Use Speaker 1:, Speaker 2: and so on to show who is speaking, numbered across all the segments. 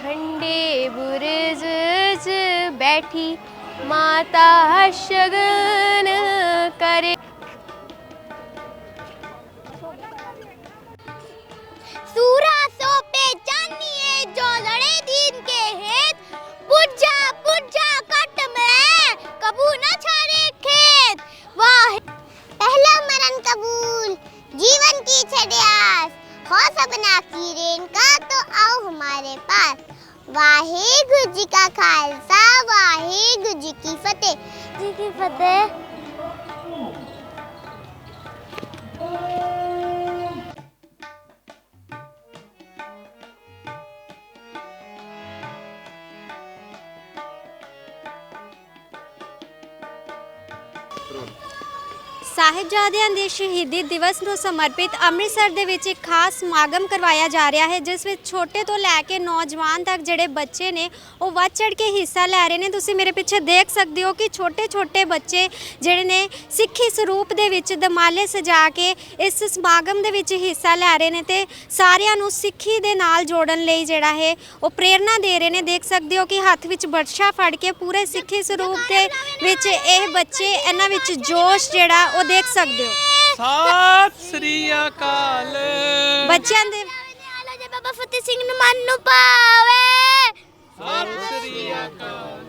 Speaker 1: ठंडे बुरज बैठी, माता शगन करे।
Speaker 2: सूरा जो लड़े दिन के हेत। कट में कबू न खेत। वाह, पहला मरण कबू हो सपना की रेन का तो आओ हमारे पास। वाहे गुरु जी का खालसा वाहे गुरु जी की फतेह। जी की फतेह।
Speaker 3: ਸਾਹਿਬਜ਼ਾਦਿਆਂ ਦੇ ਸ਼ਹੀਦੀ ਦਿਵਸ ਨੂੰ ਸਮਰਪਿਤ ਅੰਮ੍ਰਿਤਸਰ ਦੇ ਵਿੱਚ ਇੱਕ ਖਾਸ ਸਮਾਗਮ ਕਰਵਾਇਆ ਜਾ ਰਿਹਾ ਹੈ, ਜਿਸ ਵਿੱਚ ਛੋਟੇ ਤੋਂ ਲੈ ਕੇ ਨੌਜਵਾਨ ਤੱਕ ਜਿਹੜੇ ਬੱਚੇ ਨੇ, ਉਹ ਵੱਧ ਚੜ ਕੇ ਹਿੱਸਾ ਲੈ ਰਹੇ ਨੇ। ਤੁਸੀਂ ਮੇਰੇ ਪਿੱਛੇ ਦੇਖ ਸਕਦੇ ਹੋ ਕਿ ਛੋਟੇ ਛੋਟੇ ਬੱਚੇ ਜਿਹੜੇ ਨੇ, ਸਿੱਖੀ ਸਰੂਪ ਦੇ ਵਿੱਚ ਦਮਾਲੇ ਸਜਾ ਕੇ ਇਸ ਸਮਾਗਮ ਦੇ ਵਿੱਚ ਹਿੱਸਾ ਲੈ ਰਹੇ ਨੇ ਤੇ ਸਾਰਿਆਂ ਨੂੰ ਸਿੱਖੀ ਦੇ ਨਾਲ ਜੋੜਨ ਲਈ ਜਿਹੜਾ ਹੈ, ਉਹ ਪ੍ਰੇਰਣਾ ਦੇ ਰਹੇ ਨੇ। ਦੇਖ ਸਕਦੇ ਹੋ ਕਿ ਹੱਥ ਵਿੱਚ ਬਰਛਾ ਫੜ ਕੇ ਪੂਰੇ ਸਿੱਖੀ ਸਰੂਪ ਦੇ ਵਿੱਚ ਇਹ ਬੱਚੇ, ਇਹਨਾਂ ਵਿੱਚ ਜੋਸ਼ ਜਿਹੜਾ ਉਹ ਦੇਖ ਸਕਦੇ ਹੋ।
Speaker 4: ਸਤਿ ਸ੍ਰੀ ਅਕਾਲ।
Speaker 3: ਬੱਚਿਆਂ ਦੇ
Speaker 2: ਆਲਾ ਜੇ ਬਾਬਾ ਫਤਿਹ ਸਿੰਘ ਨੂੰ ਮਨ ਨੂੰ ਪਾਵੇ
Speaker 4: ਸਤਿ ਸ੍ਰੀ ਅਕਾਲ।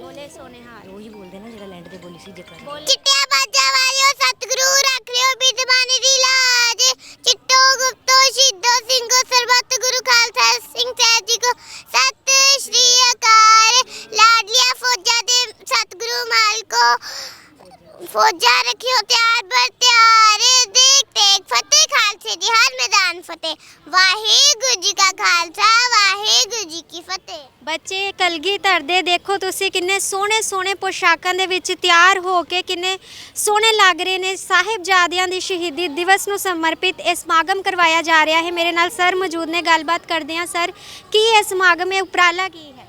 Speaker 3: ਬੋਲੇ ਸੋਨੇ ਹਾਰ
Speaker 5: ਉਹੀ ਬੋਲਦੇ ਨਾ ਜਿਹੜਾ ਲੈਂਡ ਤੇ ਬੋਲੀ ਸੀ ਜਕਰ
Speaker 2: ਚਿੱਟਿਆ ਬਾਜਾ ਵਾਲਿਓ ਸਤਿਗੁਰੂ ਰੱਖ ਲਿਓ ਬਿਦਬਾਨੀ ਦੀ ਲਾਜ ਚਿੱਟੋ ਗੁਪਤੋ ਸ਼ਿੱਦੋ ਸਿੰਘੋ ਸਰਬੱਤ ਗੁਰੂ ਖਾਲਸਾ ਸਿੰਘ ਸਾਹਿਬ ਜੀ ਕੋ ਸਤਿ ਸ਼੍ਰੀ ਅਕਾਲ ਲਾਡਲੀਆ ਫੌਜਾਂ ਦੇ ਸਤਿਗੁਰੂ ਮਾਲਕੋ ਫੌਜਾਂ ਰੱਖਿਓ ਤਿਆਰ ਬਰ ਤਿਆਰ ਦੇਖ ਦੇਖ ਫਤਿਹ ਖਾਲਸੇ ਦੀ ਹਰ ਮੈਦਾਨ ਫਤਿਹ ਵਾਹਿਗੁਰੂ ਜੀ ਕਾ ਖਾਲਸਾ ਵਾਹਿਗੁਰੂ ਜੀ ਕੀ ਫਤਿਹ
Speaker 3: ਬੱਚੇ ਕਲਗੀ ਧਰਦੇ, ਦੇਖੋ ਤੁਸੀਂ ਕਿੰਨੇ ਸੋਹਣੇ ਸੋਹਣੇ ਪੋਸ਼ਾਕਾਂ ਦੇ ਵਿੱਚ ਤਿਆਰ ਹੋ ਕੇ ਕਿੰਨੇ ਸੋਹਣੇ ਲੱਗ ਰਹੇ ਨੇ। ਸਾਹਿਬਜ਼ਾਦਿਆਂ ਦੀ ਸ਼ਹੀਦੀ ਦਿਵਸ ਨੂੰ ਸਮਰਪਿਤ ਇਹ ਸਮਾਗਮ ਕਰਵਾਇਆ ਜਾ ਰਿਹਾ ਹੈ। ਮੇਰੇ ਨਾਲ ਸਰ ਮੌਜੂਦ ਨੇ, ਗੱਲਬਾਤ ਕਰਦੇ ਹਾਂ। ਸਰ, ਕੀ ਇਹ ਸਮਾਗਮ ਹੈ ਉਪਰਾਲਾ ਕੀ ਹੈ?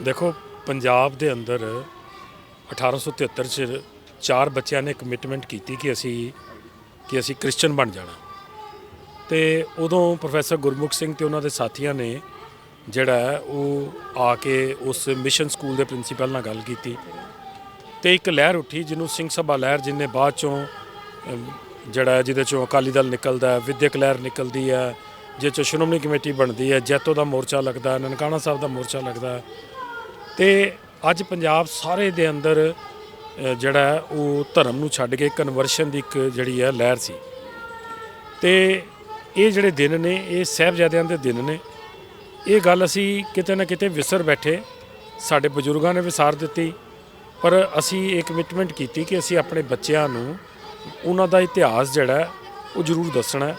Speaker 6: ਦੇਖੋ, ਪੰਜਾਬ ਦੇ ਅੰਦਰ 1873 ਚ ਚਾਰ ਬੱਚਿਆਂ ਨੇ ਕਮਿਟਮੈਂਟ ਕੀਤੀ ਕਿ ਅਸੀਂ ਕਿ ਅਸੀਂ ਕ੍ਰਿਸਚੀਅਨ ਬਣ ਜਾਣਾ। ਤੇ ਉਦੋਂ ਪ੍ਰੋਫੈਸਰ ਗੁਰਮੁਖ ਸਿੰਘ ਤੇ ਉਹਨਾਂ ਦੇ ਸਾਥੀਆਂ ਨੇ ਜਿਹੜਾ ਹੈ, ਉਹ ਆ ਕੇ ਉਸ ਮਿਸ਼ਨ ਸਕੂਲ ਦੇ ਪ੍ਰਿੰਸੀਪਲ ਨਾਲ ਗੱਲ ਕੀਤੀ ਤੇ ਇੱਕ ਲਹਿਰ ਉੱਠੀ ਜਿਹਨੂੰ ਸਿੰਘ ਸਭਾ ਲਹਿਰ ਜਿਹਨੇ ਬਾਅਦ ਚੋਂ ਜਿਹੜਾ ਜਿਹਦੇ ਚੋਂ ਅਕਾਲੀ ਦਲ ਨਿਕਲਦਾ ਹੈ, ਵਿਦਿਅਕ ਲਹਿਰ ਨਿਕਲਦੀ ਹੈ, ਜਿਹਦੇ ਚੋਂ ਸ਼੍ਰੋਮਣੀ ਕਮੇਟੀ ਬਣਦੀ ਹੈ, ਜੈਤੋ ਦਾ ਮੋਰਚਾ ਲੱਗਦਾ ਨਨਕਾਣਾ ਸਾਹਿਬ ਦਾ ਮੋਰਚਾ ਲੱਗਦਾ ਹੈ। ਤੇ ਅੱਜ ਪੰਜਾਬ ਸਾਰੇ ਦੇ ਅੰਦਰ ਜਿਹੜਾ ਉਹ ਧਰਮ ਨੂੰ ਛੱਡ ਕੇ ਕਨਵਰਸ਼ਨ ਦੀ ਇੱਕ ਜਿਹੜੀ ਹੈ, ਲਹਿਰ ਸੀ। ਤੇ ਇਹ ਜਿਹੜੇ ਦਿਨ ਨੇ, ਇਹ ਸਹਿਬਜ਼ਾਦਿਆਂ ਦੇ ਦਿਨ ਨੇ ਇਹ ਗੱਲ ਅਸੀਂ ਕਿਤੇ ਨਾ ਕਿਤੇ ਵਿਸਰ ਬੈਠੇ। ਸਾਡੇ ਬਜ਼ੁਰਗਾਂ ਨੇ ਵਿਸਾਰ ਦਿੱਤੀ। ਪਰ ਅਸੀਂ ਇਹ ਕਮਿਟਮੈਂਟ ਕੀਤੀ ਕਿ ਅਸੀਂ ਆਪਣੇ ਬੱਚਿਆਂ ਨੂੰ ਉਹਨਾਂ ਦਾ ਇਤਿਹਾਸ ਜਿਹੜਾ ਉਹ ਜ਼ਰੂਰ ਦੱਸਣਾ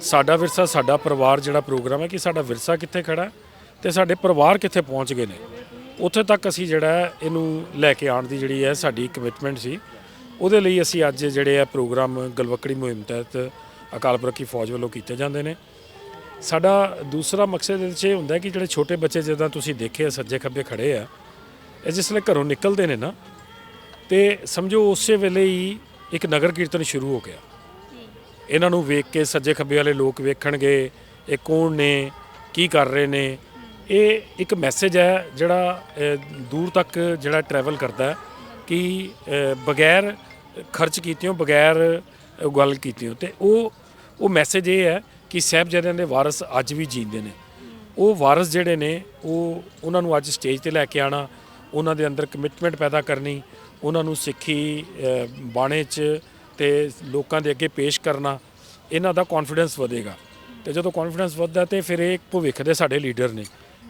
Speaker 6: ਸਾਡਾ ਵਿਰਸਾ, ਸਾਡਾ ਪਰਿਵਾਰ ਜਿਹੜਾ ਪ੍ਰੋਗਰਾਮ ਹੈ ਕਿ ਸਾਡਾ ਵਿਰਸਾ ਕਿੱਥੇ ਖੜਾ ਹੈ ਤੇ ਸਾਡੇ ਪਰਿਵਾਰ ਕਿੱਥੇ ਪਹੁੰਚ ਗਏ ਨੇ। ਉੱਥੇ ਤੱਕ ਅਸੀਂ ਜਿਹੜਾ ਇਹਨੂੰ ਲੈ ਕੇ ਆਉਣ ਦੀ ਜਿਹੜੀ ਹੈ, ਸਾਡੀ ਕਮਿਟਮੈਂਟ ਸੀ। ਉਹਦੇ ਲਈ ਅਸੀਂ ਅੱਜ ਜਿਹੜੇ ਆ ਪ੍ਰੋਗਰਾਮ ਗਲਵਕੜੀ ਮੁਹਿੰਮ ਤਹਿਤ ਅਕਾਲ ਪੁਰਖ ਦੀ ਫੌਜ ਵੱਲੋਂ ਕੀਤੇ ਜਾਂਦੇ ਨੇ। ਸਾਡਾ ਦੂਸਰਾ ਮਕਸਦ ਇਹਦੇ 'ਚ ਇਹ ਹੁੰਦਾ ਕਿ ਜਿਹੜੇ ਛੋਟੇ ਬੱਚੇ ਜਿੱਦਾਂ ਤੁਸੀਂ ਦੇਖੇ ਆ ਸੱਜੇ ਖੱਬੇ ਖੜੇ ਆ ਇਹ ਜਿਸ ਵੇਲੇ ਘਰੋਂ ਨਿਕਲਦੇ ਨੇ ਨਾ ਤੇ ਸਮਝੋ ਉਸੇ ਵੇਲੇ ਹੀ ਇੱਕ ਨਗਰ ਕੀਰਤਨ ਸ਼ੁਰੂ ਹੋ ਗਿਆ। ਇਹਨਾਂ ਨੂੰ ਵੇਖ ਕੇ ਸੱਜੇ ਖੱਬੇ ਵਾਲੇ ਲੋਕ ਵੇਖਣਗੇ ਇਹ ਕੌਣ ਨੇ ਕੀ ਕਰ ਰਹੇ ਨੇ। ਇਹ ਇੱਕ ਮੈਸੇਜ ਹੈ ਜਿਹੜਾ ਦੂਰ ਤੱਕ ਜਿਹੜਾ ਟਰੈਵਲ ਕਰਦਾ ਕਿ ਬਗੈਰ ਖਰਚ ਕੀਤਿਓ ਬਗੈਰ ਅ, ਗੱਲ ਕੀਤਿਓ। ਤੇ ਉਹ ਉਹ ਮੈਸੇਜ ਇਹ ਹੈ ਕਿ ਸਾਹਿਬਜ਼ਾਦਿਆਂ ਦੇ ਵਾਰਿਸ ਅੱਜ ਵੀ ਜੀਂਦੇ ਨੇ। ਉਹ ਵਾਰਿਸ ਜਿਹੜੇ ਨੇ ਉਹ ਉਹਨਾਂ ਨੂੰ ਅੱਜ ਸਟੇਜ ਤੇ ਲੈ ਕੇ ਆਣਾ ਉਹਨਾਂ ਦੇ ਅੰਦਰ ਕਮਿਟਮੈਂਟ ਪੈਦਾ ਕਰਨੀ ਉਹਨਾਂ ਨੂੰ ਸਿੱਖੀ ਬਾਣੇ 'ਚ ਤੇ ਲੋਕਾਂ ਦੇ ਅੱਗੇ ਪੇਸ਼ ਕਰਨਾ ਇਹਨਾਂ ਦਾ ਕੌਨਫੀਡੈਂਸ ਵਧੇਗਾ। ਤੇ ਜਦੋਂ ਕੌਨਫੀਡੈਂਸ ਵੱਧਦਾ ਤੇ ਫਿਰ ਇਹ ਭਵਿੱਖ ਦੇ ਸਾਡੇ ਲੀਡਰ ਨੇ।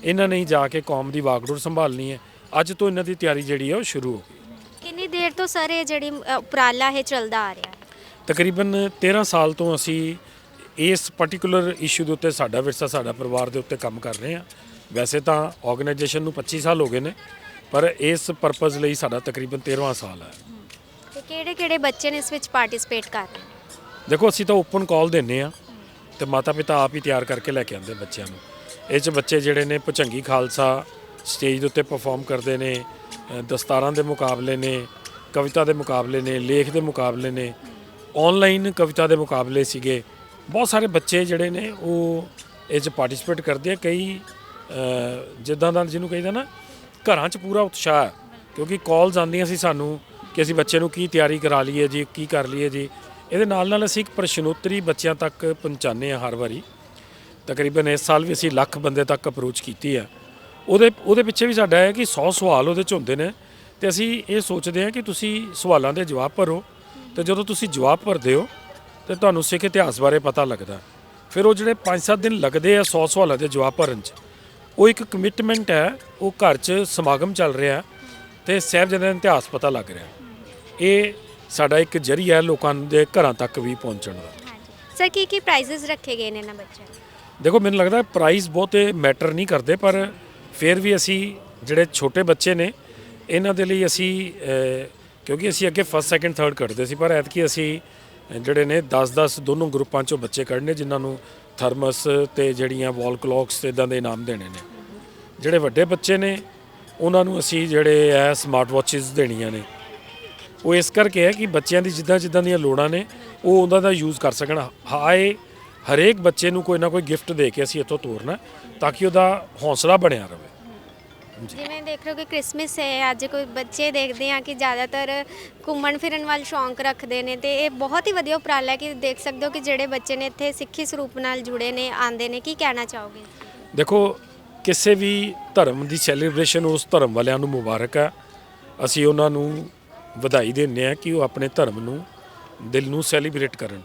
Speaker 6: ਇਹਨਾਂ ਨੇ ਹੀ ਜਾ ਕੇ ਕੌਮ ਦੀ ਵਾਗਡੋਰ ਸੰਭਾਲਣੀ ਹੈ। ਅੱਜ ਤੋਂ ਇਹਨਾਂ ਦੀ ਤਿਆਰੀ ਜਿਹੜੀ ਹੈ ਉਹ ਸ਼ੁਰੂ ਹੋ ਗਈ।
Speaker 3: ਕਿੰਨੀ ਦੇਰ ਤੋਂ ਸਰ ਇਹ ਜਿਹੜੀ ਉਪਰਾਲਾ ਹੈ ਚੱਲਦਾ ਆ ਰਿਹਾ
Speaker 6: ਤਕਰੀਬਨ 13 ਸਾਲ ਤੋਂ ਅਸੀਂ ਇਸ ਪਾਰਟਿਕੂਲਰ ਇਸ਼ੂ ਦੇ ਉੱਤੇ ਸਾਡਾ ਵਿਰਸਾ ਸਾਡਾ ਪਰਿਵਾਰ ਦੇ ਉੱਤੇ ਕੰਮ ਕਰ ਰਹੇ ਹਾਂ। ਵੈਸੇ ਤਾਂ ਆਰਗੇਨਾਈਜੇਸ਼ਨ ਨੂੰ 25 ਸਾਲ ਹੋ ਗਏ ਨੇ ਪਰ ਇਸ ਪਰਪਸ ਲਈ ਸਾਡਾ ਤਕਰੀਬਨ 13ਵਾਂ ਸਾਲ ਹੈ।
Speaker 3: ਤੇ ਕਿਹੜੇ ਕਿਹੜੇ ਬੱਚੇ ਨੇ ਇਸ ਵਿੱਚ ਪਾਰਟਿਸਿਪੇਟ ਕਰ ਰਹੇ?
Speaker 6: ਦੇਖੋ ਅਸੀਂ ਤਾਂ ਓਪਨ ਕਾਲ ਦਿੰਨੇ ਆ ਤੇ ਮਾਤਾ ਪਿਤਾ ਆਪ ਹੀ ਤਿਆਰ ਕਰਕੇ ਲੈ ਕੇ ਆਉਂਦੇ ਬੱਚਿਆਂ ਨੂੰ। ਇਹ ਚ ਬੱਚੇ ਜਿਹੜੇ ਨੇ ਭੁਚੰਗੀ ਖਾਲਸਾ ਸਟੇਜ ਦੇ ਉੱਤੇ ਪਰਫਾਰਮ ਕਰਦੇ ਨੇ ਦਸਤਾਰਾਂ ਦੇ ਮੁਕਾਬਲੇ ਨੇ ਕਵਿਤਾ ਦੇ ਮੁਕਾਬਲੇ ਨੇ ਲੇਖ ਦੇ ਮੁਕਾਬਲੇ ਨੇ। ਆਨਲਾਈਨ ਕਵਿਤਾ ਦੇ ਮੁਕਾਬਲੇ ਸੀਗੇ। ਬਹੁਤ ਸਾਰੇ ਬੱਚੇ ਜਿਹੜੇ ਨੇ ਉਹ ਇਹ 'ਚ ਪਾਰਟਿਸਿਪੇਟ ਕਰਦੇ ਆ। ਕਈ ਜਿੱਦਾਂ ਦਾ ਜਿਹਨੂੰ ਕਹਿੰਦਾ ਨਾ, ਘਰਾਂ 'ਚ ਪੂਰਾ ਉਤਸ਼ਾਹ ਹੈ। ਕਿਉਂਕਿ ਕਾਲਸ ਆਉਂਦੀਆਂ ਸੀ ਸਾਨੂੰ ਕਿ ਅਸੀਂ ਬੱਚੇ ਨੂੰ ਕੀ ਤਿਆਰੀ ਕਰਾ ਲਈਏ ਜੀ, ਕੀ ਕਰ ਲਈਏ ਜੀ। ਇਹਦੇ ਨਾਲ ਨਾਲ ਅਸੀਂ ਇੱਕ ਪ੍ਰਸ਼ਨੋਤਰੀ ਬੱਚਿਆਂ ਤੱਕ ਪਹੁੰਚਾਉਂਦੇ ਆ ਹਰ ਵਾਰੀ। ਤਕਰੀਬਨ ਇਸ ਸਾਲ ਵੀ ਅਸੀਂ ਲੱਖ ਬੰਦੇ ਤੱਕ ਅਪਰੋਚ ਕੀਤੀ ਆ ਉਹਦੇ ਉਹਦੇ ਪਿੱਛੇ ਵੀ ਸਾਡਾ ਹੈ ਕਿ 100 ਸਵਾਲ ਉਹਦੇ ਚ ਹੁੰਦੇ ਨੇ। ਤੇ ਅਸੀਂ ਇਹ ਸੋਚਦੇ ਹਾਂ ਕਿ ਤੁਸੀਂ ਸਵਾਲਾਂ ਦੇ ਜਵਾਬ ਭਰੋ। ਤੇ ਜਦੋਂ ਤੁਸੀਂ ਜਵਾਬ ਭਰਦੇ ਹੋ ਤੇ ਤੁਹਾਨੂੰ ਸਿੱਖ ਇਤਿਹਾਸ ਬਾਰੇ ਪਤਾ ਲੱਗਦਾ ਫਿਰ ਉਹ ਜਿਹੜੇ 5-7 ਦਿਨ ਲੱਗਦੇ ਆ 100 ਸਵਾਲਾਂ ਦੇ ਜਵਾਬ ਭਰਨ ਚ ਉਹ ਇੱਕ ਕਮਿਟਮੈਂਟ ਹੈ ਉਹ ਘਰ 'ਚ ਸਮਾਗਮ ਚੱਲ ਰਿਹਾ ਤੇ ਸਾਹਿਬਜ਼ਾਦਿਆਂ ਦਾ ਇਤਿਹਾਸ ਪਤਾ ਲੱਗ ਰਿਹਾ ਇਹ ਸਾਡਾ ਇੱਕ ਜਰੀਆ ਹੈ ਲੋਕਾਂ ਦੇ ਘਰਾਂ ਤੱਕ ਵੀ ਪਹੁੰਚਣ ਦਾ।
Speaker 3: ਸਰ ਕੀ ਕੀ ਪ੍ਰਾਈਜ਼ਸ ਰੱਖੇ ਗਏ ਨੇ ਇਹਨਾਂ ਬੱਚਿਆਂ ਦੇ?
Speaker 6: ਦੇਖੋ ਮੈਨੂੰ ਲੱਗਦਾ ਪ੍ਰਾਈਸ ਬਹੁਤੇ ਮੈਟਰ ਨਹੀਂ ਕਰਦੇ ਪਰ ਫਿਰ ਵੀ ਅਸੀਂ ਜਿਹੜੇ ਛੋਟੇ ਬੱਚੇ ਨੇ ਇਹਨਾਂ ਦੇ ਲਈ ਅਸੀਂ ਕਿਉਂਕਿ ਅਸੀਂ ਅੱਗੇ ਫਸਟ ਸੈਕੰਡ ਥਰਡ ਕੱਢਦੇ ਸੀ ਪਰ ਐਤਕੀ ਅਸੀਂ ਜਿਹੜੇ ਨੇ 10-10 ਦੋਨੋਂ ਗਰੁੱਪਾਂ ਚੋਂ ਬੱਚੇ ਕੱਢਨੇ, ਜਿਨ੍ਹਾਂ ਨੂੰ ਥਰਮਸ ਤੇ ਜਿਹੜੀਆਂ ਵਾਲ ਕਲੌਕਸ ਤੇ ਇਦਾਂ ਦੇ ਇਨਾਮ ਦੇਣੇ ਨੇ। ਜਿਹੜੇ ਵੱਡੇ ਬੱਚੇ ਨੇ, ਉਹਨਾਂ ਨੂੰ ਅਸੀਂ ਜਿਹੜੇ ਐ ਸਮਾਰਟ ਵਾਚਸ ਦੇਣੀਆਂ ਨੇ। ਉਹ ਇਸ ਕਰਕੇ ਹੈ ਕਿ ਬੱਚਿਆਂ ਦੀ ਜਿੱਦਾਂ ਜਿੱਦਾਂ ਦੀਆਂ ਲੋੜਾਂ ਨੇ, ਉਹ ਉਹਨਾਂ ਦਾ ਯੂਜ਼ ਕਰ ਸਕਣ। ਹਾਏ ਹਰੇਕ ਬੱਚੇ ਨੂੰ ਕੋਈ ਨਾ ਕੋਈ ਗਿਫਟ ਦੇ ਕੇ ਅਸੀਂ ਇੱਥੋਂ ਤੋਰਨਾ, ਤਾਂ ਕਿ ਉਹਦਾ ਹੌਸਲਾ ਬਣਿਆ ਰਹੇ।
Speaker 3: ਜਿਵੇਂ ਦੇਖ ਰਹੇ ਹੋ ਕਿ ਕ੍ਰਿਸਮਸ ਹੈ ਅੱਜ ਕੋਈ ਬੱਚੇ ਦੇਖਦੇ ਆ ਕਿ ਜ਼ਿਆਦਾਤਰ ਘੁੰਮਣ ਫਿਰਨ ਵੱਲ ਸ਼ੌਂਕ ਰੱਖਦੇ ਨੇ ਤੇ ਇਹ ਬਹੁਤ ਹੀ ਵਧੀਆ ਉਪਰਾਲਾ ਹੈ ਕਿ ਦੇਖ ਸਕਦੇ ਹੋ ਕਿ ਜਿਹੜੇ ਬੱਚੇ ਨੇ ਇੱਥੇ ਸਿੱਖੀ ਸਰੂਪ ਨਾਲ ਜੁੜੇ ਨੇ ਆਂਦੇ ਨੇ ਕੀ ਕਹਿਣਾ ਚਾਹੋਗੇ?
Speaker 6: ਦੇਖੋ ਕਿਸੇ ਵੀ ਧਰਮ ਦੀ ਸੈਲੀਬ੍ਰੇਸ਼ਨ ਉਸ ਧਰਮ ਵਾਲਿਆਂ ਨੂੰ ਮੁਬਾਰਕ ਹੈ। ਅਸੀਂ ਉਹਨਾਂ ਨੂੰ ਵਧਾਈ ਦਿੰਦੇ ਹਾਂ ਕਿ ਉਹ ਆਪਣੇ ਧਰਮ ਨੂੰ ਦਿਲ ਨੂੰ ਸੈਲੀਬ੍ਰੇਟ ਕਰਨ।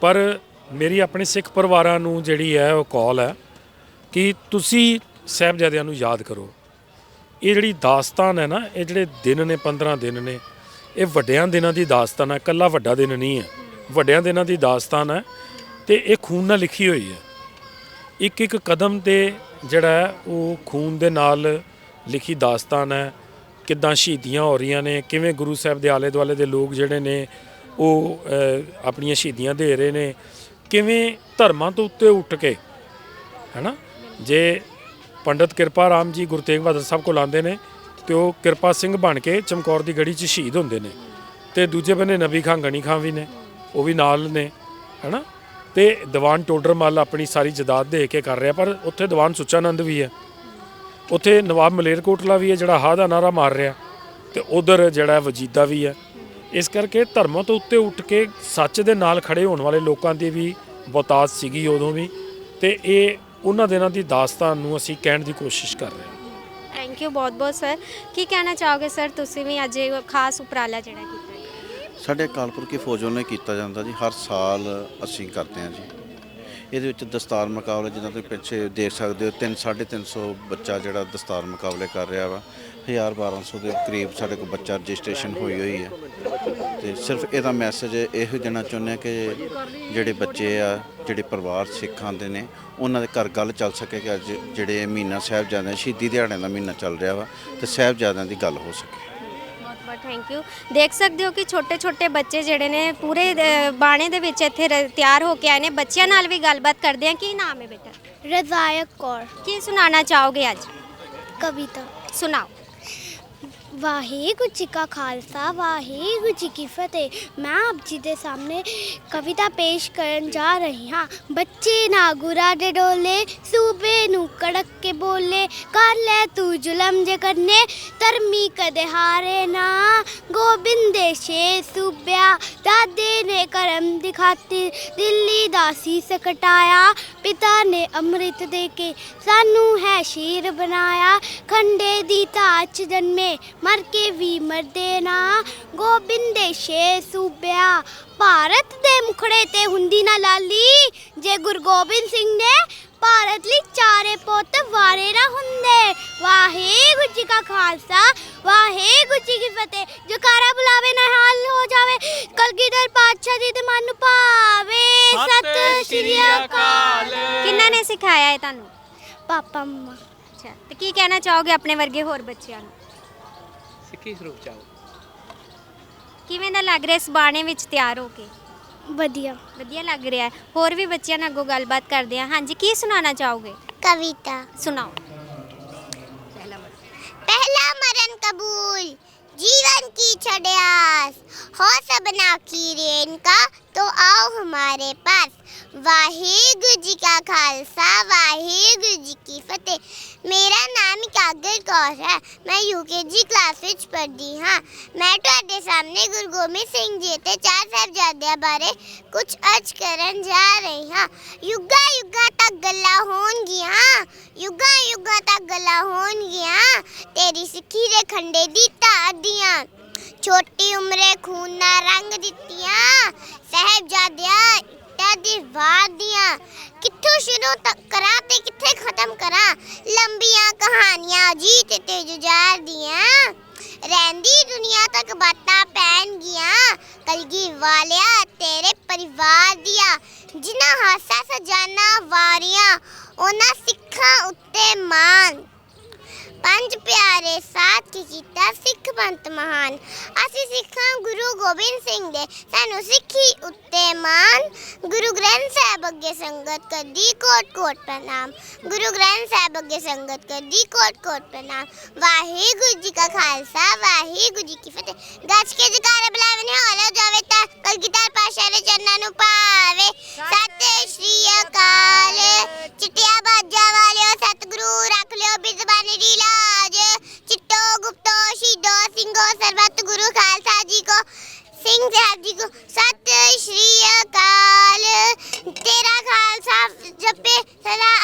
Speaker 6: ਪਰ ਮੇਰੀ ਆਪਣੇ ਸਿੱਖ ਪਰਿਵਾਰਾਂ ਨੂੰ ਜਿਹੜੀ ਹੈ ਉਹ ਕਾਲ ਹੈ ਕਿ ਤੁਸੀਂ ਸਾਹਿਬਜ਼ਾਦਿਆਂ ਨੂੰ ਯਾਦ ਕਰੋ। ਇਹ ਜਿਹੜੀ ਦਾਸਤਾਨ ਹੈ ਨਾ, ਇਹ ਜਿਹੜੇ ਦਿਨ ਨੇ 15 ਦਿਨ ਨੇ, ਇਹ ਵੱਡਿਆਂ ਦਿਨਾਂ ਦੀ ਦਾਸਤਾਨ ਹੈ, ਇਕੱਲਾ ਵੱਡਾ ਦਿਨ ਨਹੀਂ ਹੈ। ਵੱਡਿਆਂ ਦਿਨਾਂ ਦੀ ਦਾਸਤਾਨ ਹੈ ਤੇ ਇਹ ਖੂਨ ਨਾਲ ਲਿਖੀ ਹੋਈ ਹੈ। ਇੱਕ ਇੱਕ ਕਦਮ ਤੇ ਜਿਹੜਾ ਉਹ ਖੂਨ ਦੇ ਨਾਲ ਲਿਖੀ ਦਾਸਤਾਨ ਹੈ। ਕਿੱਦਾਂ ਸ਼ਹੀਦੀਆਂ ਹੋ ਰਹੀਆਂ ਨੇ, ਕਿਵੇਂ ਗੁਰੂ ਸਾਹਿਬ ਦੇ ਆਲੇ ਦੁਆਲੇ ਦੇ ਲੋਕ ਜਿਹੜੇ ਨੇ, ਉਹ ਆਪਣੀਆਂ ਸ਼ਹੀਦੀਆਂ ਦੇ ਰਹੇ ਨੇ, ਕਿਵੇਂ ਧਰਮਾਂ ਤੋਂ ਉੱਤੇ ਉੱਠ ਕੇ, ਹੈਨਾ? ਜੇ ਪੰਡਤ ਕਿਰਪਾ ਰਾਮ ਜੀ ਗੁਰੂ ਤੇਗ ਬਹਾਦਰ ਸਾਹਿਬ ਕੋਲ ਆਉਂਦੇ ਨੇ ਤੇ ਉਹ ਕਿਰਪਾ ਸਿੰਘ ਬਣ ਕੇ ਚਮਕੌਰ ਦੀ ਗੜੀ 'ਚ ਸ਼ਹੀਦ ਹੁੰਦੇ ਨੇ। ਤੇ ਦੂਜੇ ਬੰਨੇ ਨਬੀ ਖਾਂ ਗਣੀ ਖਾਂ ਵੀ ਨੇ, ਉਹ ਵੀ ਨਾਲ ਨੇ, ਹੈਨਾ? ਤੇ ਦੀਵਾਨ ਟੋਡਰਮਲ ਆਪਣੀ ਸਾਰੀ ਜਦਾਦ ਦੇ ਕੇ ਕਰ ਰਿਹਾ, ਪਰ ਉੱਥੇ ਦੀਵਾਨ ਸੁੱਚਾਨੰਦ ਵੀ ਹੈ। ਉੱਥੇ ਨਵਾਬ ਮਲੇਰਕੋਟਲਾ ਵੀ ਹੈ, ਜਿਹੜਾ ਹਾਂ ਦਾ ਨਾਰਾ ਮਾਰ ਰਿਹਾ, ਤੇ ਉਧਰ ਜਿਹੜਾ ਵਜੀਦਾ ਵੀ ਹੈ। ਇਸ ਕਰਕੇ ਧਰਮਾਂ ਤੋਂ ਉੱਤੇ ਉੱਠ ਕੇ ਸੱਚ ਦੇ ਨਾਲ ਖੜੇ ਹੋਣ ਵਾਲੇ ਲੋਕਾਂ ਦੀ ਵੀ ਬਹੁਤਾਤ ਸੀਗੀ ਉਦੋਂ ਵੀ। ਤੇ ਇਹ ਉਹਨਾਂ ਦਿਨਾਂ ਦੀ ਦਾਸਤਾਨ ਨੂੰ ਅਸੀਂ ਕਹਿਣ ਦੀ ਕੋਸ਼ਿਸ਼ ਕਰ ਰਹੇ ਹਾਂ।
Speaker 3: ਥੈਂਕ ਯੂ ਬਹੁਤ ਬਹੁਤ ਸਰ ਕੀ ਕਹਿਣਾ ਚਾਹੋਗੇ ਸਰ ਤੁਸੀਂ ਵੀ ਅੱਜ ਇਹ ਖਾਸ ਉਪਰਾਲਾ ਜਿਹੜਾ ਕੀਤਾ ਹੈ
Speaker 7: ਸਾਡੇ ਕਾਲਪੁਰ ਕੀ ਫੌਜ ਵੱਲੋਂ ਕੀਤਾ ਜਾਂਦਾ ਜੀ। ਹਰ ਸਾਲ ਅਸੀਂ ਕਰਦੇ ਹਾਂ ਜੀ। ਇਹਦੇ ਵਿੱਚ ਦਸਤਾਰ ਮੁਕਾਬਲੇ ਜਿੱਦਾਂ ਤੁਸੀਂ ਪਿੱਛੇ ਦੇਖ ਸਕਦੇ ਹੋ 3 350 ਬੱਚਾ ਜਿਹੜਾ ਦਸਤਾਰ ਮੁਕਾਬਲੇ ਕਰ ਰਿਹਾ ਵਾ। 1000 1200 ਦੇ ਕਰੀਬ ਸਾਡੇ ਕੋਲ ਬੱਚਾ ਰਜਿਸਟ੍ਰੇਸ਼ਨ ਹੋਈ ਹੋਈ ਹੈ। ਤੇ ਸਿਰਫ ਇਹਦਾ ਮੈਸੇਜ ਇਹੋ ਦੇਣਾ ਚਾਹੁੰਦੇ ਹਾਂ ਕਿ ਜਿਹੜੇ ਬੱਚੇ ਆ ਜਿਹੜੇ ਪਰਿਵਾਰ ਸਿੱਖਾਂ ਦੇ ਨੇ ਉਹਨਾਂ ਦੇ ਘਰ ਗੱਲ ਚੱਲ ਸਕੇ ਕਿ ਅੱਜ ਜਿਹੜੇ ਮਹੀਨਾ ਸਾਹਿਬਜ਼ਾਦਿਆਂ ਸ਼ਹੀਦੀ ਦਿਹਾੜਿਆਂ ਦਾ ਮਹੀਨਾ ਚੱਲ ਰਿਹਾ ਵਾ ਤੇ ਸਾਹਿਬਜ਼ਾਦਿਆਂ ਦੀ ਗੱਲ ਹੋ ਸਕੇ।
Speaker 3: ਬਹੁਤ ਬਹੁਤ ਥੈਂਕ ਯੂ ਦੇਖ ਸਕਦੇ ਹੋ ਕਿ ਛੋਟੇ ਛੋਟੇ ਬੱਚੇ ਜਿਹੜੇ ਨੇ ਪੂਰੇ ਬਾਣੇ ਦੇ ਵਿੱਚ ਇੱਥੇ ਤਿਆਰ ਹੋ ਕੇ ਆਏ ਨੇ। ਬੱਚਿਆਂ ਨਾਲ ਵੀ ਗੱਲਬਾਤ ਕਰਦੇ ਆ ਕੀ ਨਾਮ ਹੈ ਬੇਟਾ?
Speaker 8: ਰਜ਼ਾਇਕ ਕੌਰ।
Speaker 3: ਕੀ ਸੁਣਾਉਣਾ ਚਾਹੋਗੇ ਅੱਜ?
Speaker 8: ਕਵਿਤਾ।
Speaker 3: ਸੁਣਾਓ।
Speaker 8: ਵਾਹਿਗੁਰੂ ਜੀ ਕਾ ਖਾਲਸਾ, ਵਾਹਿਗੁਰੂ ਜੀ ਕੀ ਫਤਿਹ। ਮੈਂ ਆਪ ਜੀ ਦੇ ਸਾਹਮਣੇ ਕਵਿਤਾ ਪੇਸ਼ ਕਰਨ ਜਾ ਰਹੀ ਹਾਂ। ਬੱਚੇ ਨਾ ਗੁਰਾ ਦੇ ਡੋਲੇ, ਸੂਬੇ ਨੂੰ ਕੜਕ ਕੇ ਬੋਲੇ। ਕਰ ਲੈ ਤੂੰ ਜ਼ੁਲਮ ਜੇ ਕਰਨੇ, ਧਰਮੀ ਕਦੇ ਹਾਰੇ ਨਾ। ਗੋਬਿੰਦ ਦੇ ਸ਼ੇ ਸੂਬਿਆ, ਦਾਦੇ ਨੇ ਕਰਮ ਦਿਖਾਤੀ। ਦਿੱਲੀ ਦਾ ਸੀਸ ਕਟਾਇਆ, ਪਿਤਾ ਨੇ ਅੰਮ੍ਰਿਤ ਦੇ ਕੇ। ਸਾਨੂੰ ਹੈ ਸ਼ੀਰ ਬਣਾਇਆ, ਖੰਡੇ ਦੀ ਤਾਚ ਜਨਮੇ ਮਰ ਕੇ ਵੀ ਮਰਦੇ ਨਾ। ਗੋਬਿੰਦ ਦੇ ਸ਼ੇ ਸੂਬਿਆ ਭਾਰਤ ਦੇ ਮੁਖੜੇ ਤੇ ਹੁੰਦੀ ਨਾ ਲਾਲੀ। ਜੇ ਗੁਰੂ ਗੋਬਿੰਦ ਸਿੰਘ ਨੇ ਭਾਰਤ ਲਈ ਚਾਰੇ ਪੁੱਤ ਵਾਰੇ ਨਾ ਹੁੰਦੇ। ਵਾਹਿਗੁਰੂ ਜੀ ਕਾ ਖਾਲਸਾ ਵਾਹਿਗੁਰੂ ਜੀ ਕੀ ਫਤਿਹ। ਜਕਾਰਾ ਬੁਲਾਵੇ ਨਾ ਹਾਲ ਹੋ ਜਾਵੇ। ਕਲਗੀਧਰ ਪਾਤਸ਼ਾਹ ਜੀ ਦੇ ਮਨ ਨੂੰ ਭਾਵੇ। ਸਤਿ ਸ਼੍ਰੀ ਅਕਾਲ।
Speaker 3: ਕਿੰਨਾ ਨੇ ਸਿਖਾਇਆ ਹੈ ਤੁਹਾਨੂੰ?
Speaker 8: ਪਾਪਾ ਮੰਮਾ।
Speaker 3: ਅੱਛਾ ਤੇ ਕੀ ਕਹਿਣਾ ਚਾਹੋਗੇ ਆਪਣੇ ਵਰਗੇ ਹੋਰ ਬੱਚਿਆਂ ਨੂੰ?
Speaker 4: ਸਿੱਖੀ ਸਰੂਪ ਚਾਓ
Speaker 3: ਕਿਵੇਂ ਦਾ ਲੱਗ ਰਿਹਾ ਇਸ ਬਾਣੇ ਵਿੱਚ ਤਿਆਰ ਹੋ ਕੇ
Speaker 8: ਵਧੀਆ
Speaker 3: ਵਧੀਆ ਲੱਗ ਰਿਹਾ ਹੈ ਹੋਰ ਵੀ ਬੱਚਿਆਂ ਨਾਲ ਅੱਗੋਂ ਗੱਲਬਾਤ ਕਰਦੇ ਆ ਹਾਂਜੀ ਕੀ ਸੁਣਾਉਣਾ ਚਾਹੋਗੇ
Speaker 8: ਕਵਿਤਾ
Speaker 3: ਸੁਣਾਓ
Speaker 8: पहला मरण कबूल
Speaker 2: जीवन की छड़यास हो सबना की रेन का तो आओ हमारे पास वाहिगुरु जी का खालसा वाहिगुरु जी की फतेह ਮੇਰਾ ਨਾਮ ਇਕਾਗਰ ਕੌਰ ਹੈ ਮੈਂ ਯੂਕੇਜੀ ਕਲਾਸ ਵਿੱਚ ਪੜ੍ਹਦੀ ਹਾਂ ਮੈਂ ਤੁਹਾਡੇ ਸਾਹਮਣੇ ਗੁਰੂ ਗੋਬਿੰਦ ਸਿੰਘ ਜੀ ਤੇ ਚਾਰ ਸਾਹਿਬਜ਼ਾਦਿਆਂ ਬਾਰੇ ਕੁਝ ਅਰਜ਼ ਕਰਨ ਜਾ ਰਹੀ ਹਾਂ ਯੁੱਗਾ ਯੁੱਗਾ ਤੱਕ ਗੱਲਾਂ ਹੋਣਗੀਆਂ ਯੁੱਗਾ ਯੁੱਗਾ ਤੱਕ ਗੱਲਾਂ ਹੋਣਗੀਆਂ ਤੇਰੀ ਸਿੱਖੀ ਦੇ ਖੰਡੇ ਦੀ ਧਾਰ ਦੀਆਂ ਛੋਟੀ ਉਮਰੇ ਖੂਨ ਨਾਲ ਰੰਗ ਦਿੱਤੀਆਂ ਸਹਿਬਜ਼ਾਦਿਆਂ ਇੱਟਾਂ ਦੀ ਵਾਰ ਦੀਆਂ ਕਿੱਥੋਂ ਸ਼ੁਰੂ ਤੱਕ ਕਰਾਂ ਤੇ ਕਿੱਥੇ ਖਤਮ ਕਰਾਂ? ਲੰਬੀਆਂ ਕਹਾਣੀਆਂ ਜੀਤ ਤੇ ਜੁਝਾਰ ਦੀਆਂ। ਰਹਿੰਦੀ ਦੁਨੀਆ ਤੱਕ ਬਾਤਾਂ ਪੈਣਗੀਆਂ ਕਲਗੀ ਵਾਲਿਆ ਤੇਰੇ ਪਰਿਵਾਰ ਦੀਆਂ। ਜਿਨ੍ਹਾਂ ਹਾਸਾ ਸਜਾਨਾ ਵਾਰੀਆਂ, ਉਹਨਾਂ ਸਿੱਖਾਂ ਉੱਤੇ ਮਾਨ ਪੰਜ ਪਿਆਰੇ ਸਾਥ ਕੀ ਕੀਤਾ ਸਿੱਖ ਪੰਥ ਮਹਾਨ। ਅਸੀਂ ਸਿੱਖਾਂ ਗੁਰੂ ਗੋਬਿੰਦ ਸਿੰਘ ਦੇ। ਸਾਨੂੰ ਸਿੱਖੀ ਉੱਤੇ ਮਾਨ ਗੁਰੂ ਗ੍ਰੰਥ ਸਾਹਿਬ ਅੱਗੇ ਸੰਗਤ ਕਰਦੀ ਕੋਟ ਕੋਟ ਪ੍ਰਣਾਮ। ਗੁਰੂ ਗ੍ਰੰਥ ਸਾਹਿਬ ਅੱਗੇ ਸੰਗਤ ਕਰਦੀ ਕੋਟ ਕੋਟ ਪ੍ਰਣਾਮ। ਵਾਹਿਗੁਰੂ ਜੀ ਕਾ ਖਾਲਸਾ, ਵਾਹਿਗੁਰੂ ਜੀ ਕੀ ਫਤਿਹ। ਗੱਜ ਕੇ ਜਕਾਰੇ ਬੁਲਾਵੇ ਨੇ ਹੋਲੇ ਜਾਵੇ ਤਾਂ ਕਲਗੀਧਰ ਪਾਸ਼ਾ ਦੇ ਚਰਨਾਂ ਨੂੰ ਪਾਵੇ। ਸਤਿ ਸ਼੍ਰੀ ਅਕਾਲ। ਚਿੱਟਿਆ ਬਾਜਾਂ ਵਾਲਿਓ, ਸਤਿਗੁਰੂ ਰੱਖ ਲਿਓ ਬਿਜ਼ਬਾਨੀ ਦੀ ਲਾਜ ਚਿੱਟੋ, ਗੁਪਤੋ ਸ਼ੀਦੋ ਸਿੰਘੋ, ਸਰਬਤ, ਗੁਰੂ ਖਾਲਸਾ ਜੀ ਕੋ, ਸਿੰਘ ਸਾਹਿਬ ਜੀ ਕੋ, ਸਤਿ ਸ਼੍ਰੀ ਅਕਾਲ। ਤੇਰਾ ਖਾਲਸਾ ਜਪੇ, ਸਦਾ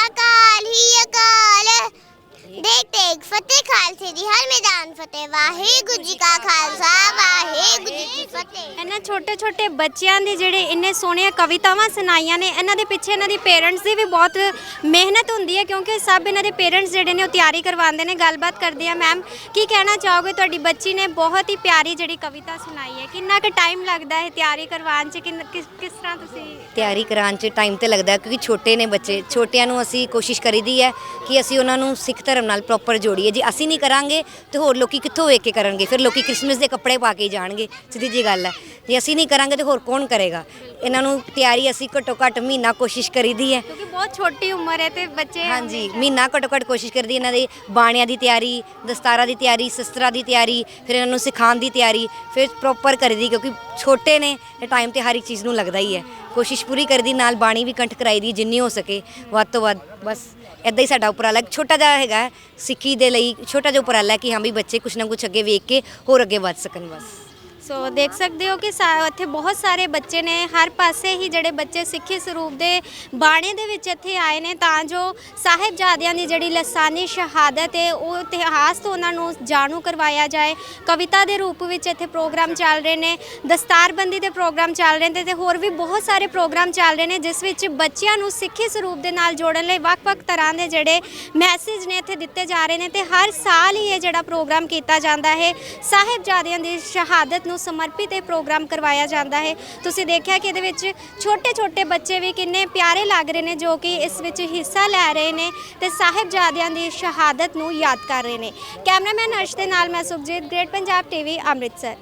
Speaker 2: ਫਤਿਹ ਖਾਲਸੇ ਦੀ ਹਰ ਮੈਦਾਨ ਫਤਿਹ। ਵਾਹਿਗੁਰੂ ਜੀ ਕਾ ਖਾਲਸਾ ਵਾਹਿਗੁਰੂ ਜੀ ਕੀ ਫਤਿਹ।
Speaker 3: ਇਹਨਾਂ ਛੋਟੇ ਛੋਟੇ ਬੱਚਿਆਂ ਦੇ ਜਿਹੜੇ ਇੰਨੇ ਸੋਹਣੀਆਂ ਕਵਿਤਾਵਾਂ ਸੁਣਾਈਆਂ ਨੇ ਇਹਨਾਂ ਦੇ ਪਿੱਛੇ ਇਹਨਾਂ ਦੀ ਪੇਰੈਂਟਸ ਦੀ ਵੀ ਬਹੁਤ ਮਿਹਨਤ ਹੁੰਦੀ ਹੈ ਕਿਉਂਕਿ ਸਭ ਇਹਨਾਂ ਦੇ ਪੇਰੈਂਟਸ ਜਿਹੜੇ ਨੇ ਉਹ ਤਿਆਰੀ ਕਰਵਾਉਂਦੇ ਨੇ ਗੱਲਬਾਤ ਕਰਦੇ ਆ। ਮੈਮ ਕੀ ਕਹਿਣਾ ਚਾਹੋਗੇ? ਤੁਹਾਡੀ ਬੱਚੀ ਨੇ ਬਹੁਤ ਹੀ ਪਿਆਰੀ ਜਿਹੜੀ ਕਵਿਤਾ ਸੁਣਾਈ ਹੈ। ਕਿੰਨਾ ਕੁ ਟਾਈਮ ਲੱਗਦਾ ਹੈ ਤਿਆਰੀ ਕਰਵਾਉਣ 'ਚ? ਕਿੰਨ- ਕਿਸ ਕਿਸ ਤਰ੍ਹਾਂ ਤੁਸੀਂ
Speaker 5: ਤਿਆਰੀ ਕਰਾਉਣ 'ਚ ਟਾਈਮ ਤੇ ਲੱਗਦਾ ਹੈ ਕਿਉਂਕਿ ਛੋਟੇ ਨੇ ਬੱਚੇ। ਛੋਟਿਆਂ ਨੂੰ ਅਸੀਂ ਕੋਸ਼ਿਸ਼ ਕਰੀਦੀ ਹੈ ਕਿ ਅਸੀਂ ਉਹਨਾਂ ਨੂੰ ਸਿੱਖ ਧਰਮ ਨਾਲ ਪ੍ਰੋਪਰ ਜੋੜੀਏ। ਜੇ ਅਸੀਂ ਨਹੀਂ ਕਰਾਂਗੇ ਤੇ ਹੋਰ ਲੋਕੀ ਕਿੱਥੋਂ ਵੇਖ ਕੇ ਕਰਨਗੇ? ਫਿਰ ਲੋਕੀ ਕ੍ਰਿਸਮਸ ਦੇ ਕੱਪੜੇ ਪਾ ਕੇ ਜਾਣਗੇ ਸਿੱਧੀ ਜੀ ਗੱਲ ਹੈ। ਜੇ ਅਸੀਂ ਨਹੀਂ ਕਰਾਂਗੇ ਤੇ ਹੋਰ ਕੌਣ ਕਰੇਗਾ? ਇਹਨਾਂ ਨੂੰ ਤਿਆਰੀ ਅਸੀਂ ਘੱਟੋ ਘੱਟ ਮਹੀਨਾ ਕੋਸ਼ਿਸ਼ ਕਰੀਦੀ ਹੈ।
Speaker 3: ਕਿਉਂਕਿ ਬਹੁਤ ਛੋਟੀ ਉਮਰ ਹੈ ਤੇ ਬੱਚੇ
Speaker 5: ਹਾਂਜੀ ਮਹੀਨਾ ਘੱਟੋ ਘੱਟ ਕੋਸ਼ਿਸ਼ ਕਰਦੀ ਇਹਨਾਂ ਦੇ ਬਾਣਿਆਂ ਦੀ ਤਿਆਰੀ ਦਸਤਾਰਾਂ ਦੀ ਤਿਆਰੀ ਸ਼ਸਤਰਾਂ ਦੀ ਤਿਆਰੀ ਫਿਰ ਇਹਨਾਂ ਨੂੰ ਸਿਖਾਉਣ ਦੀ ਤਿਆਰੀ ਫਿਰ ਪ੍ਰੋਪਰ ਕਰਦੀ ਕਿਉਂਕਿ ਛੋਟੇ ਨੇ ਤੇ ਟਾਈਮ ਤੇ ਹਰ ਇੱਕ ਚੀਜ਼ ਨੂੰ ਲੱਗਦਾ ਹੀ ਹੈ। ਕੋਸ਼ਿਸ਼ ਪੂਰੀ ਕਰਦੀ ਨਾਲ ਬਾਣੀ ਵੀ ਕੰਠ ਕਰਾਈ ਦੀ ਜਿੰਨੀ ਹੋ ਸਕੇ ਵੱਧ ਤੋਂ ਵੱਧ ਬਸ। ਇਦਾਂ ਹੀ ਸਾਡਾ ਉਪਰਾਲਾ ਹੈ। ਛੋਟਾ ਜਿਹਾ ਹੈਗਾ ਸਿੱਖੀ ਦੇ ਲਈ, ਛੋਟਾ ਜਿਹਾ ਉਪਰਾਲਾ ਹੈ ਕਿ ਹਾਂ ਵੀ ਬੱਚੇ ਕੁਛ ਨਾ ਕੁਛ ਅੱਗੇ ਵੇਖ ਕੇ ਹੋਰ ਅੱਗੇ ਵੱਧ ਸਕਣ ਬਸ
Speaker 3: ਸੋ ਦੇਖ ਸਕਦੇ ਹੋ ਕਿ ਸਾ- ਇੱਥੇ ਬਹੁਤ ਸਾਰੇ ਬੱਚੇ ਨੇ ਹਰ ਪਾਸੇ ਹੀ ਜਿਹੜੇ ਬੱਚੇ ਸਿੱਖੀ ਸਰੂਪ ਦੇ ਬਾਣੇ ਦੇ ਵਿੱਚ ਇੱਥੇ ਆਏ ਨੇ ਤਾਂ ਜੋ ਸਾਹਿਬਜ਼ਾਦਿਆਂ ਦੀ ਜਿਹੜੀ ਲਸਾਨੀ ਸ਼ਹਾਦਤ ਹੈ ਉਹ ਇਤਿਹਾਸ ਤੋਂ ਉਹਨਾਂ ਨੂੰ ਜਾਣੂ ਕਰਵਾਇਆ ਜਾਏ ਕਵਿਤਾ ਦੇ ਰੂਪ ਵਿੱਚ ਇੱਥੇ ਪ੍ਰੋਗਰਾਮ ਚੱਲ ਰਹੇ ਨੇ ਦਸਤਾਰਬੰਦੀ ਦੇ ਪ੍ਰੋਗਰਾਮ ਚੱਲ ਰਹੇ ਨੇ ਤੇ ਹੋਰ ਵੀ ਬਹੁਤ ਸਾਰੇ ਪ੍ਰੋਗਰਾਮ ਚੱਲ ਰਹੇ ਨੇ ਜਿਸ ਵਿੱਚ ਬੱਚਿਆਂ ਨੂੰ ਸਿੱਖੀ ਸਰੂਪ ਦੇ ਨਾਲ ਜੋੜਨ ਲਈ ਵੱਖ-ਵੱਖ ਤਰ੍ਹਾਂ ਦੇ ਜਿਹੜੇ ਮੈਸੇਜ ਨੇ ਇੱਥੇ ਦਿੱਤੇ ਜਾ ਰਹੇ ਨੇ ਤੇ ਹਰ ਸਾਲ ਹੀ ਇਹ ਜਿਹੜਾ ਪ੍ਰੋਗਰਾਮ ਕੀਤਾ ਜਾਂਦਾ ਹੈ ਸਾਹਿਬਜ਼ਾਦਿਆਂ ਦੀ ਸ਼ਹਾਦਤ ਨੂੰ ਸਮਰਪਿਤ ਇਹ ਪ੍ਰੋਗਰਾਮ ਕਰਵਾਇਆ ਜਾਂਦਾ ਹੈ। ਤੁਸੀਂ ਦੇਖਿਆ ਕਿ ਇਹਦੇ ਵਿੱਚ ਛੋਟੇ-ਛੋਟੇ ਬੱਚੇ ਵੀ ਕਿੰਨੇ ਪਿਆਰੇ ਲੱਗ ਰਹੇ ਨੇ ਜੋ ਕਿ ਇਸ ਵਿੱਚ ਹਿੱਸਾ ਲੈ ਰਹੇ ਨੇ ਤੇ ਸਾਹਿਬਜ਼ਾਦਿਆਂ ਦੀ ਸ਼ਹਾਦਤ ਨੂੰ ਯਾਦ ਕਰ ਰਹੇ ਨੇ। ਕੈਮਰਾਮੈਨ ਅਰਸ਼ ਦੇ ਨਾਲ ਮੈਂ ਸੁਖਜੀਤ ਗ੍ਰੇਟ ਪੰਜਾਬ ਟੀਵੀ ਅੰਮ੍ਰਿਤਸਰ।